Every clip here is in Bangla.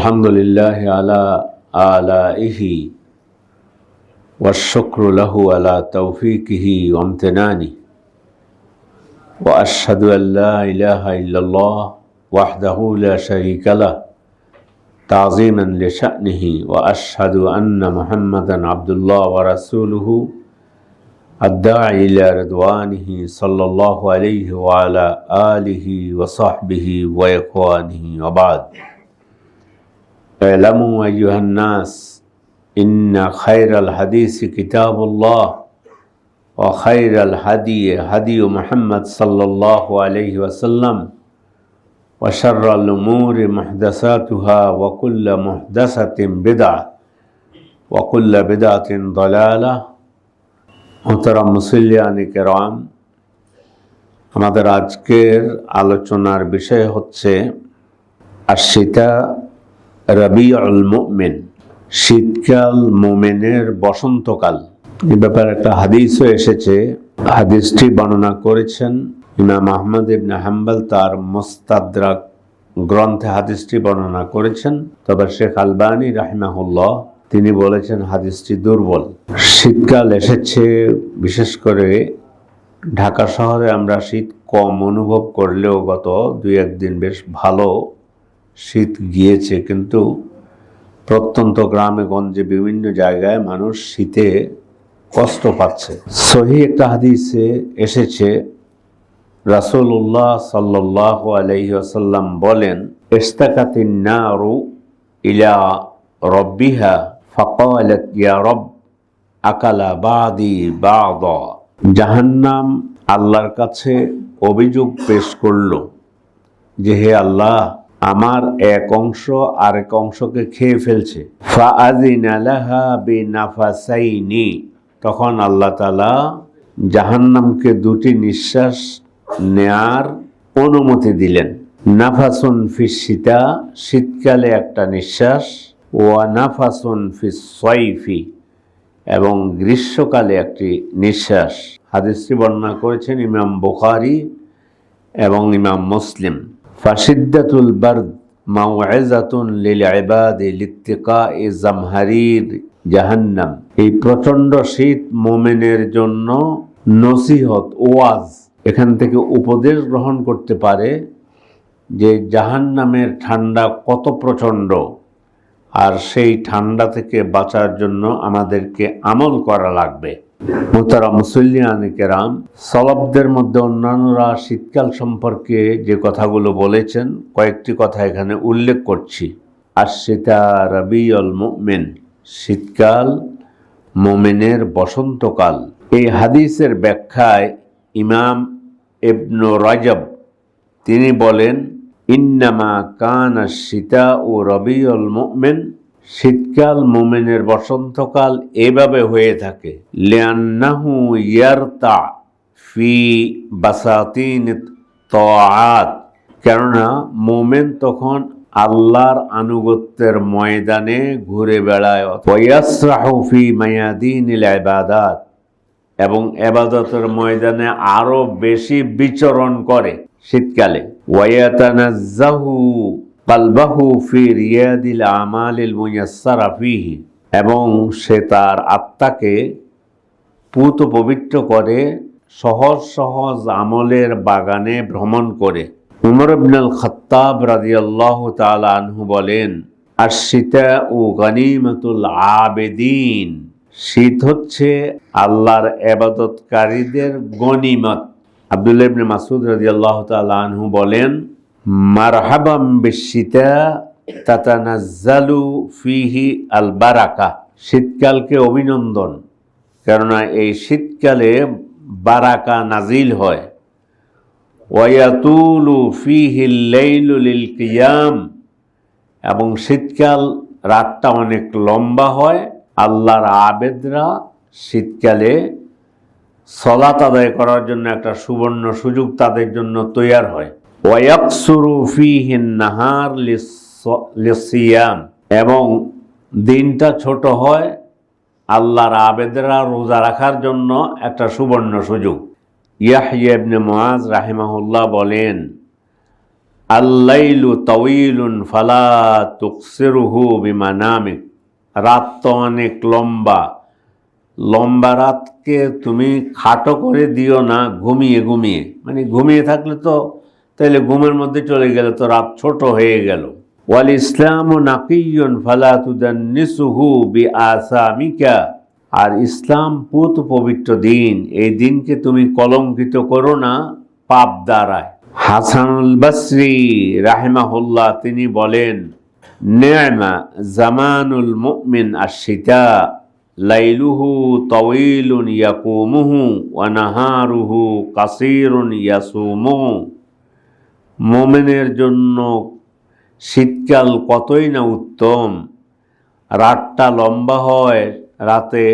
الحمد لله على آلائه والشكر له على توفيقه وامتنانه. وأشهد أن لا إله إلا الله وحده لا شريك له تعظيما لشأنه وأشهد أن محمدا عبد الله ورسوله الداعي إلى رضوانه صلى الله عليه وعلى آله وصحبه وإخوانه وبعد. اعلموا أيها الناس إن خير الحديث كتاب الله وخير الهدي هدي محمد صلى الله عليه وسلم وشر الأمور محدثاتها وكل محدثة بدعة وكل بدعة ضلالة মোহতারাম মুসলিয়ানি কেরাম আমাদের আজকের আলোচনার বিষয় হচ্ছে আশিতা রবিউল মুমিন, শীতকাল মোমেনের বসন্তকাল। এ ব্যাপারে একটা হাদিসও এসেছে। হাদিসটি বর্ণনা করেছেন ইমাম আহমদ ইবনে হাম্বল, তার মোস্তাদ্রাক গ্রন্থে হাদিসটি বর্ণনা করেছেন। তবে শেখ আলবানী রাহিমাহুল্লাহ, তিনি বলেছেন হাদিসটি দুর্বল। শীতকাল এসেছে, বিশেষ করে ঢাকা শহরে আমরা শীত কম অনুভব করলেও গত দুই একদিন বেশ ভালো শীত গিয়েছে, কিন্তু প্রত্যন্ত গ্রামে গঞ্জে বিভিন্ন জায়গায় মানুষ শীতে কষ্ট পাচ্ছে। সহি একটা হাদিসে এসেছে, রাসূলুল্লাহ সাল্লাহ আলাইহি আসাল্লাম বলেন ইস্তাকাতিন নারু ইলা রব্বিহা ফাকালাত, ইয়া রব, আকালা বাদি বাদ। জাহান্নাম আল্লাহর কাছে অভিযোগ পেশ করল যে, হে আল্লাহ আমার এক অংশ আরেক অংশকে খেয়ে ফেলছে। তখন আল্লাহ তাআলা জাহান্নামকে দুটি নিঃশ্বাস নেয়ার অনুমতি দিলেন। নাফাসুন ফিস শীতা শীতকালে একটা নিঃশ্বাস, ওয়া নাফাসুন ফিস সয়ফি এবং গ্রীষ্মকালে একটি নিঃশ্বাস। হাদিসটি বর্ণনা করেছেন ইমাম বুখারি এবং ইমাম মুসলিম। ফাসিদ্দাতুল বার্দ মাওয়াজাতুন লিল ইবাদি লিত্তিকা এ জামহারির জাহান্নাম। এই প্রচণ্ড শীত মোমেনের জন্য নসিহত, ওয়াজ এখান থেকে উপদেশ গ্রহণ করতে পারে যে জাহান্নামের ঠান্ডা কত প্রচণ্ড আর সেই ঠান্ডা থেকে বাঁচার জন্য আমাদেরকে আমল করা লাগবে। মোতারা মুসল্লিয়ান কেরাম, সলবদের মধ্যে অন্যান্যরা শীতকাল সম্পর্কে যে কথাগুলো বলেছেন, কয়েকটি কথা এখানে উল্লেখ করছি। আর সেটা রবিউল মোমেন, শীতকাল মোমেনের বসন্তকাল। এই হাদিসের ব্যাখ্যায় ইমাম ইবনু রাজব, তিনি বলেন, ইন্নামা কানা সীতা ও রবিউল মোমেন শীতকাল মোমেনের বসন্তকাল এভাবে হয়ে থাকে। লিয়ান্নাহু ইয়ারতা ফি বাসাতিন তাআত কেননা মোমেন তখন আল্লাহর আনুগত্যের ময়দানে ঘুরে বেড়ায়। ফি মায়াদিনিল ইবাদাত। এবং এবাদতের ময়দানে আরও বেশি বিচরণ করে শীতকালে। ওয়াতানাজ্জাহু কালবাহু ফি রিয়াদিল আমালিল মুয়াসসারা ফিহি, এবং সে তার আত্মাকে পুত পবিত্র করে, সহজ সহজ আমলের বাগানে ভ্রমণ করে। উমর ইবনুল খাত্তাব রাদিয়াল্লাহু তাআলা আনহু বলেন আর সীতা ও গনিমতুল আবেদিন শীত হচ্ছে আল্লাহর এবাদতকারীদের গনিমত। আব্দুল্লাহ ইবনে মাসুদ রাদিয়াল্লাহু তাআলা আনহু বলেন মারহাবাম বিশীতা তাতানাজ্জালু ফিহি আল বারাকা শীতকালকে অভিনন্দন, কেননা এই শীতকালে বারাকা নাজিল হয়। ওয়াতুলু ফিহি লাইলু লিল কিয়াম এবং শীতকাল রাতটা অনেক লম্বা হয়। আল্লাহর আবেদরা শীতকালে সলাত আদায় করার জন্য একটা সুবর্ণ সুযোগ তাদের জন্য তৈয়ার হয়। নাহার লিসিয়াম। এবং দিনটা ছোট হয় আল্লাহর আবেদরা রোজা রাখার জন্য একটা সুবর্ণ সুযোগ। ইয়াহিয়া ইবনে মুআজ রাহিমাহুল্লাহ বলেন, আল্লাইলু তউইলুন ফালা তুকসিরুহু বিমানামিক। রাত তো অনেক লম্বা। লম্বা রাতকে তুমি খাটো করে দিও না, ঘুমিয়ে ঘুমিয়ে। মানে ঘুমিয়ে থাকলে তো তাহলে ঘুমের মধ্যে চলে গেলে তো রাত ছোট হয়ে গেল। ওয়াল ইসলাম ও নাকিয়ন ফালা তুদান্নিসুহু বি আসামিকা আর ইসলাম পুত পবিত্র দিন, এই দিনকে তুমি কলঙ্কিত করো না, পাপ দ্বারায়। হাসানুল বাসরি রাহেমাহুল্লাহ তিনি বলেন নেমা জামানুল মুমিন আশিতা লাইলুহু তওয়িলুন ইয়াকুমুহু ওয়া নাহারুহু কাসীরুন ইয়াসুমুহু। মোমেনের জন্য শীতকাল কতই না উত্তম। রাতটা লম্বা হয়, রাতে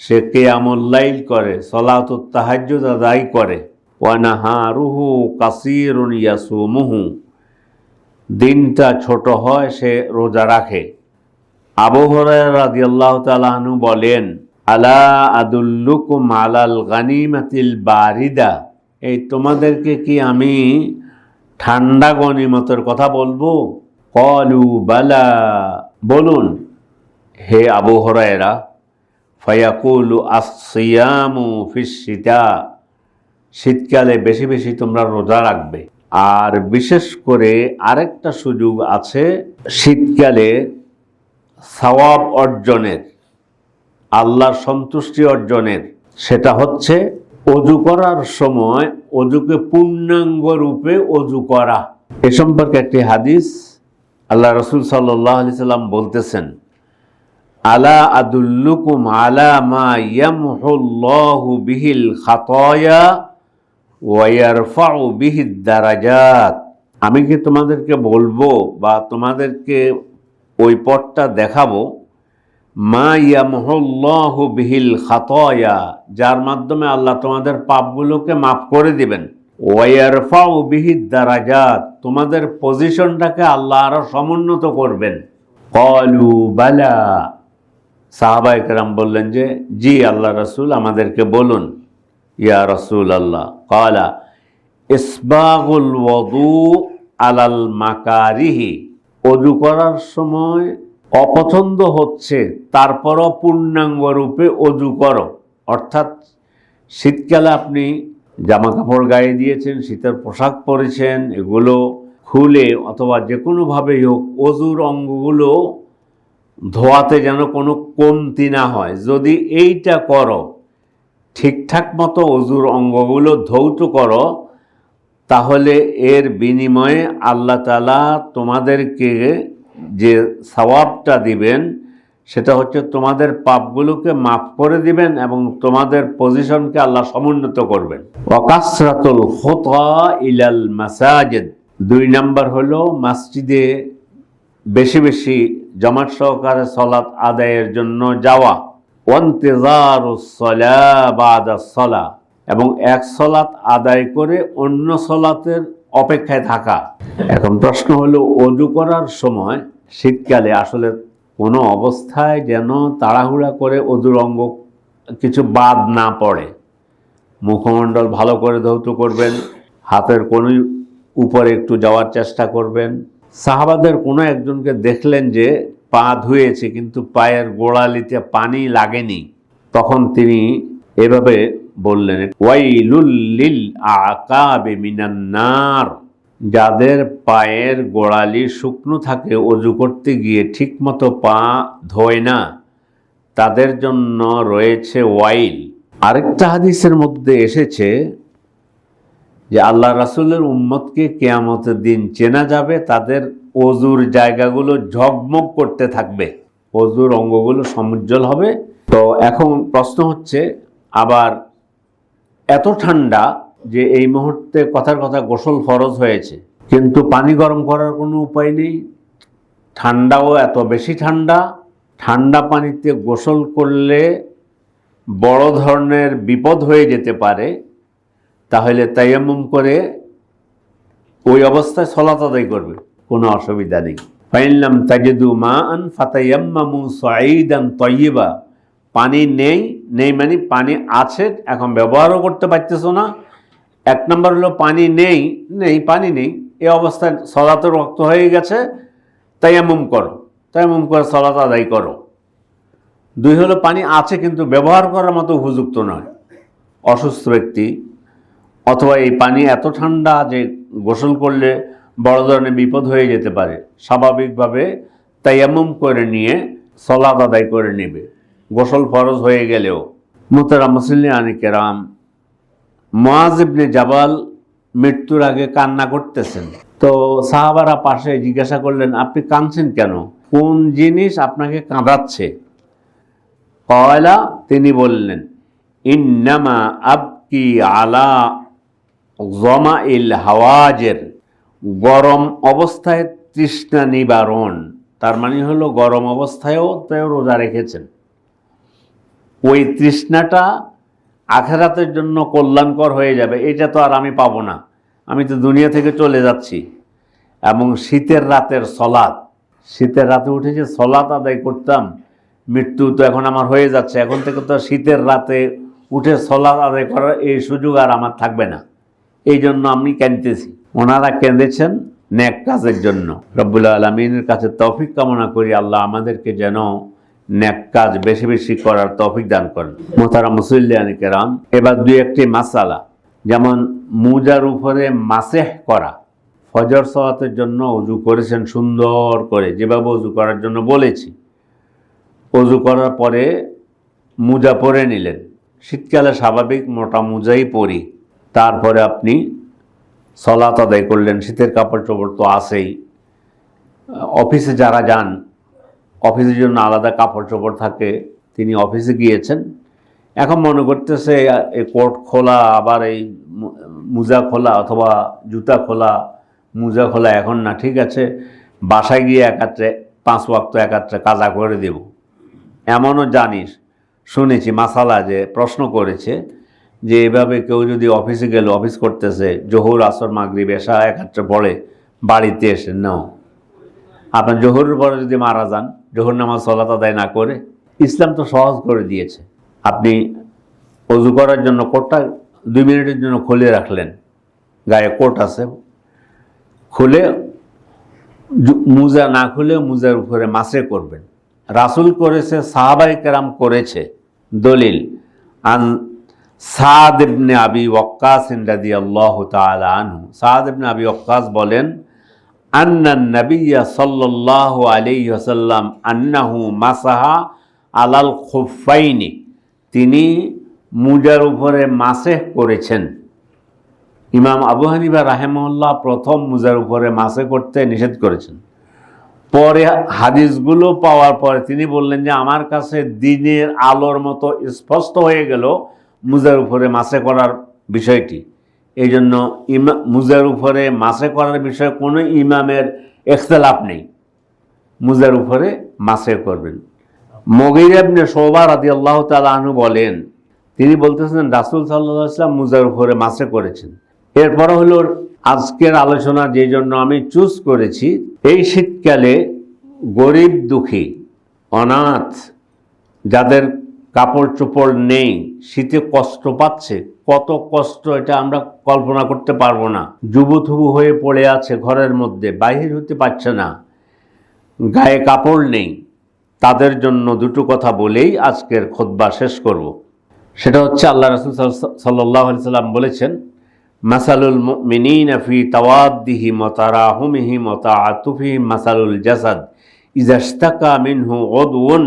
সে কেয়ামুল্লাইল করে সলাত তাহাজ্জুদ আদায় করে। ওয়ানাহারুহু কাসিরুন ইয়াসুমুহু। দিনটা ছোট হয়, সে রোজা রাখে। আবু হুরায়রা রাদিয়াল্লাহু তাআলা আনহু বলেন, আলা আদুল্লুকুম আলাল গানিমাতিল বারিদা? এই তোমাদেরকে কি আমি ঠান্ডা গনিমতের কথা বলব। কলু বালা, বলুন, হে আবু হরায়রা, ফয়াকুলু আসিয়ামু ফিসিতা শীতকালে বেশি বেশি তোমরা রোজা রাখবে। আর বিশেষ করে আরেকটা সুযোগ আছে, শীতকালে সওয়াব অর্জনের, আল্লাহর সন্তুষ্টি অর্জনের, সেটা হচ্ছে অজু করার সময় অজুকে পূর্ণাঙ্গ রূপে অজু করা। এ সম্পর্কে একটি হাদিস আল্লাহ রসুল সাল্লাহ আলি সাল্লাম বলতেছেন, আলা আদুল্লুকুম আলা মা ইয়ামহুল্লাহু বিহিল খাতয়া ওয়ারফাউ বিহিদ দারাজাত আমি কি তোমাদেরকে বলব বা তোমাদেরকে ওই পথটা দেখাবো? মা খাতয়া, যার মাধ্যমে আল্লাহ তোমাদের পাপগুলোকে মাফ করে দিবেন। ওয়ারফাউ বিহিদ দারাজাত, তোমাদের পজিশনটাকে আল্লাহ আরও সমুন্নত করবেন। কলু বালা। সাহাবা একরাম বললেন যে, জি আল্লাহ রসুল, আমাদেরকে বলুন। ইয়া রসুল আল্লাহ কলা ইসবাগুল ওদু আলাল মাকারিহি, অজু করার সময় অপছন্দ হচ্ছে, তারপরও পূর্ণাঙ্গ রূপে অজু করো। অর্থাৎ শীতকালে আপনি জামা কাপড় গায়ে দিয়েছেন, শীতের পোশাক পরেছেন, এগুলো খুলে অথবা যে কোনোভাবেই হোক অজুর অঙ্গগুলো ধোয়াতে যেন কোনো কমতি না হয়। যদি এইটা করো, ঠিকঠাক মতো অজুর অঙ্গগুলো ধৌত করো, তাহলে এর বিনিময়ে আল্লাহ তালা তোমাদেরকে যে সওয়াবটা দিবেন, সেটা হচ্ছে তোমাদের পাপগুলোকে মাফ করে দিবেন এবং তোমাদের পজিশনকে আল্লাহ সমুন্নত করবেন। ওয়াকাসরাতুল খোতা ইলাল মাসাজিদ। দুই নাম্বার হলো মসজিদে বেশি বেশি জমাট সহকারে সলাৎ আদায়ের জন্য যাওয়া। সলা এবং এক সলাৎ আদায় করে অন্য সলাতের অপেক্ষায় থাকা। এখন প্রশ্ন হলো, অজু করার সময় শীতকালে আসলে কোনো অবস্থায় যেন তাড়াহুড়া করে অজুর অঙ্গ কিছু বাদ না পড়ে। মুখমণ্ডল ভালো করে ধৌত করবেন, হাতের কোনো উপরে একটু যাওয়ার চেষ্টা করবেন। সাহাবাদের কোনো একজনকে দেখলেন যে পা ধুয়েছে, কিন্তু পায়ের গোড়ালিতে পানি লাগেনি। তখন তিনি এভাবে বললেন ওয়াইলুল্লিল আকাবে মিনান্নার যাদের পায়ের গোড়ালি শুকনো থাকে, অজু করতে গিয়ে ঠিকমতো পা ধোয় না, তাদের জন্য রয়েছে ওয়াইল। আরেকটা হাদিসের মধ্যে এসেছে যে, আল্লাহ রাসুলের উম্মতকে কেয়ামতের দিন চেনা যাবে, তাদের অজুর জায়গাগুলো ঝকমক করতে থাকবে, অজুর অঙ্গগুলো সমুজ্জ্বল হবে। তো এখন প্রশ্ন হচ্ছে, আবার এত ঠান্ডা যে এই মুহূর্তে কথার কথা গোসল ফরজ হয়েছে। কিন্তু পানি গরম করার কোনো উপায় নেই। ঠান্ডাও এত বেশি ঠান্ডা। ঠান্ডা পানিতে গোসল করলে বড় ধরনের বিপদ হয়ে যেতে পারে। তাহলে তাইয়াম্মুম করে ওই অবস্থায় সলাত আদায় করবে। কোনো অসুবিধা নেই। ফাইনলাম তাজেদু মা আন ফাতাইয়াম্মামু সাঈদান তয়্যিবা পানি নেই নেই মানে পানি আছে, এখন ব্যবহারও করতে পারতেছো না। এক নম্বর হলো পানি নেই নেই, পানি নেই, এই অবস্থায় সলাতের রক্ত হয়ে গেছে তাই এমন করো তাই এমন করে সলাত আদায় করো। দুই হলো পানি আছে কিন্তু ব্যবহার করার মতো উপযুক্ত নয়। অসুস্থ ব্যক্তি, অথবা এই পানি এত ঠান্ডা যে গোসল করলে বড় ধরনের বিপদ হয়ে যেতে পারে। স্বাভাবিকভাবে তাইয়ামুম করে নিয়ে সলাদ আদায় করে নেবে। গোসল ফরজ হয়ে গেলেও মোতারা আনি কেরাম মোয়াজ ইবনে জাবাল মৃত্যুর আগে কান্না করতেছেন। তো সাহাবারা পাশে জিজ্ঞাসা করলেন, আপনি কাঁদছেন কেন? কোন জিনিস আপনাকে কাঁদাচ্ছে? কয়লা তিনি বললেন, ইন্নামা আবকি আলা জমা ইল হাওয়াজের, গরম অবস্থায় তৃষ্ণা নিবারণ। তার মানে হলো গরম অবস্থায়ও রোজা রেখেছেন। ওই তৃষ্ণাটা আখেরাতের জন্য কল্যাণকর হয়ে যাবে, এটা তো আর আমি পাবো না। আমি তো দুনিয়া থেকে চলে যাচ্ছি। এবং শীতের রাতের সলাদ শীতের রাতে উঠে যে সলাত আদায় করতাম, মৃত্যু তো এখন আমার হয়ে যাচ্ছে। এখন থেকে তো শীতের রাতে উঠে সলাদ আদায় করার এই সুযোগ আর আমার থাকবে না। এই জন্য আমি কেঁদতেছি। ওনারা কেঁদেছেন ন্যাক কাজের জন্য। রব্বুল আলমিনের কাছে তৌফিক কামনা করি। আল্লাহ আমাদেরকে যেন ন্যাক কাজ বেশি বেশি করার তৌফিক দান করেন। মোতারা মুসল্লিয়ানি কেরাম, এবার দুই একটি মাসালা, যেমন মুজার উপরে মাসেহ করা, ফজর সওয়াতের জন্য অজু করেছেন সুন্দর করে, যেভাবে অজু করার জন্য বলেছি। অজু করার পরে মুজা পরে নিলেন। শীতকালে স্বাভাবিক মোটা মুজাই পরি। তারপরে আপনি সলাত আদায় করলেন, শীতের কাপড় চোপড় তো আসেই অফিসে যারা যান অফিসের জন্য আলাদা কাপড় চোপড় থাকে, তিনি অফিসে গিয়েছেন। এখন মনে করতেছে এই কোট খোলা, আবার এই মুজা খোলা অথবা জুতা খোলা, মুজা খোলা এখন না, ঠিক আছে? বাসায় গিয়ে একাত্রে, পাঁচ ওয়াক্ত একাত্রে কাজা করে দেব। এমনও জানিস, শুনেছি মাসালা যে প্রশ্ন করেছে যে এভাবে কেউ যদি অফিসে গেলে অফিস করতেছে, জহুর আসর, মাগরিব এসা একাত্রে পড়ে, বাড়িতে এসে নাও। আপনার জহুরের পরে যদি মারা যান, জহুর নামাজ সলাত আদায় না করে, ইসলাম তো সহজ করে দিয়েছে। আপনি অজু করার জন্য কোটটা দুই মিনিটের জন্য খুলে রাখলেন। গায়ে কোট আছে। খুলে মুজা না খুলে মুজার উপরে মাসে করবেন। রাসুল করেছে সাহাবাই কেরাম করেছে। দলিল, আন সাদ আবি ওয়াক্কাস রাদিয়াল্লাহু তাআলা আনহু। সাদ আবি ওয়াক্কাস বলেন আন্না নবিয়া সাল্লাল্লাহু আলাইহি ওয়াসাল্লাম আন্নাহু মাসাহা আলাল খুফাইনি তিনি মুজার উপরে মাসেহ করেছেন। ইমাম আবু হানিফা রাহেমউল্লাহ প্রথম মুজার উপরে মাসে করতে নিষেধ করেছেন। পরে হাদিসগুলো পাওয়ার পরে তিনি বললেন যে, আমার কাছে দিনের আলোর মতো স্পষ্ট হয়ে গেল মুজার উপরে মাসে করার বিষয়টি। এই জন্য ইমা, মুজার উপরে মাসে করার বিষয়ে কোনো ইমামের এখতলাফ নেই। মুজার উপরে মাসে করবেন। মগির আবনে শোভা রাদি আল্লাহ তালু বলেন, তিনি বলতেছেন, রাসুল সাল্লাহ মুজার উপরে মাসে করেছেন। এরপর হলো আজকের আলোচনা যে জন্য আমি চুজ করেছি, এই শীতকালে গরিব দুঃখী, অনাথ, যাদের কাপড় চোপড় নেই, শীতে কষ্ট পাচ্ছে, কত কষ্ট এটা আমরা কল্পনা করতে পারব না যুবথুবু হয়ে পড়ে আছে ঘরের মধ্যে, বাহির হতে পারছে না গায়ে কাপড় নেই, তাদের জন্য দুটো কথা বলেই আজকের খোদ্া শেষ করব। সেটা হচ্ছে আল্লাহ রসুল সাল্লাহ সাল্লাম বলেছেন, মাসালুল মিনীন ফি তাওয়াদ্দিহি মতারাহুমিহি মতাআতুফিহি মাসালুল জাসাদ ইজাস্তাকা মিনহু ওদউন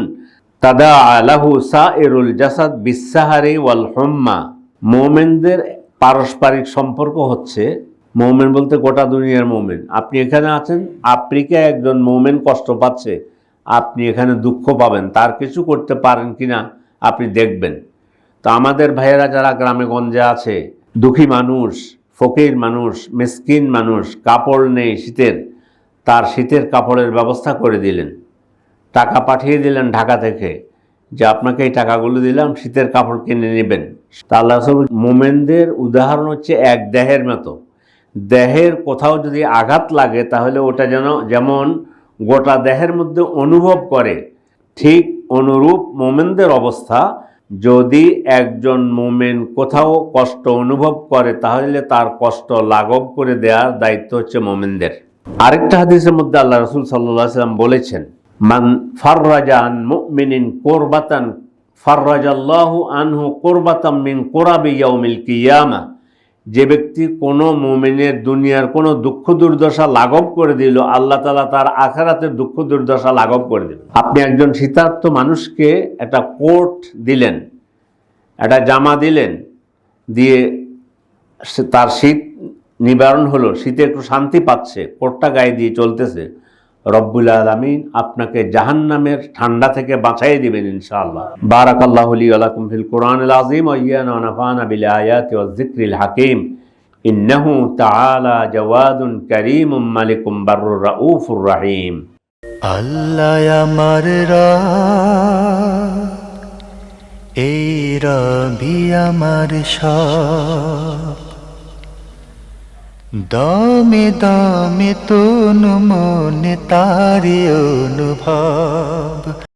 তাদা আলাহু সাইরুল জাসাদ বিসাহারি ওয়াল হুম্মা। মোমেনদের পারস্পরিক সম্পর্ক হচ্ছে মৌমেন বলতে গোটা দুনিয়ার মৌমেন। আপনি এখানে আছেন, আফ্রিকায় একজন মৌমেন কষ্ট পাচ্ছে, আপনি এখানে দুঃখ পাবেন, তার কিছু করতে পারেন কিনা আপনি দেখবেন। তো আমাদের ভাইয়েরা যারা গ্রামে গঞ্জে আছে, দুঃখী মানুষ, ফকির মানুষ, মিসকিন মানুষ, কাপড় নেই শীতের, তার শীতের কাপড়ের ব্যবস্থা করে দিলেন। টাকা পাঠিয়ে দিলেন ঢাকা থেকে যে আপনাকে এই টাকাগুলো দিলাম, শীতের কাপড় কিনে নেবেন। তা আল্লাহ মোমেনদের উদাহরণ হচ্ছে এক দেহের মতো। দেহের কোথাও যদি আঘাত লাগে, তাহলে ওটা যেন যেমন গোটা দেহের মধ্যে অনুভব করে, ঠিক অনুরূপ মোমেনদের অবস্থা। যদি একজন মোমেন কোথাও কষ্ট অনুভব করে, তাহলে তার কষ্ট লাঘব করে দেওয়ার দায়িত্ব হচ্ছে মোমেনদের। আরেকটা হাদিসের মধ্যে আল্লাহ রসুল সাল্লাহ সাল্লাম বলেছেন মান ফাররাজান মুমিনিন কোরবাতান, ফাররাজাল্লাহু আনহু কোরবাতাম মিন কোরাবি ইয়াউমিল কিয়ামা। যে ব্যক্তি কোনো মুমিনের দুনিয়ার কোনো দুঃখ দুর্দশা লাঘব করে দিল, আল্লাহ তালা তার আখারাতের দুঃখ দুর্দশা লাঘব করে দিল। আপনি একজন শীতার্থ মানুষকে একটা কোট দিলেন, একটা জামা দিলেন, দিয়ে তার শীত নিবারণ হলো, শীতে একটু শান্তি পাচ্ছে, কোটটা গায়ে দিয়ে চলতেছে। রব্বুল আলমিন আপনাকে জাহান্নামের ঠান্ডা থেকে বাঁচাই দিবেন ইনশাআল্লাহ। বারাকাল্লাহু লি ওয়া লাকুম ফিল কোরআনিল আযীম ওয়া ইয়ানা ওয়া নাফানা বিল আয়াতি ওয়াজ যিকরিল হাকীম। ইন্নাহু তাআলা জাওয়াদুন কারীমুম মালিকুম বাররুর রাউফুর রহিম। আল্লাহ আমার এই রবি আমার সব। দমে দমে তনু মনে তারি অনুভব।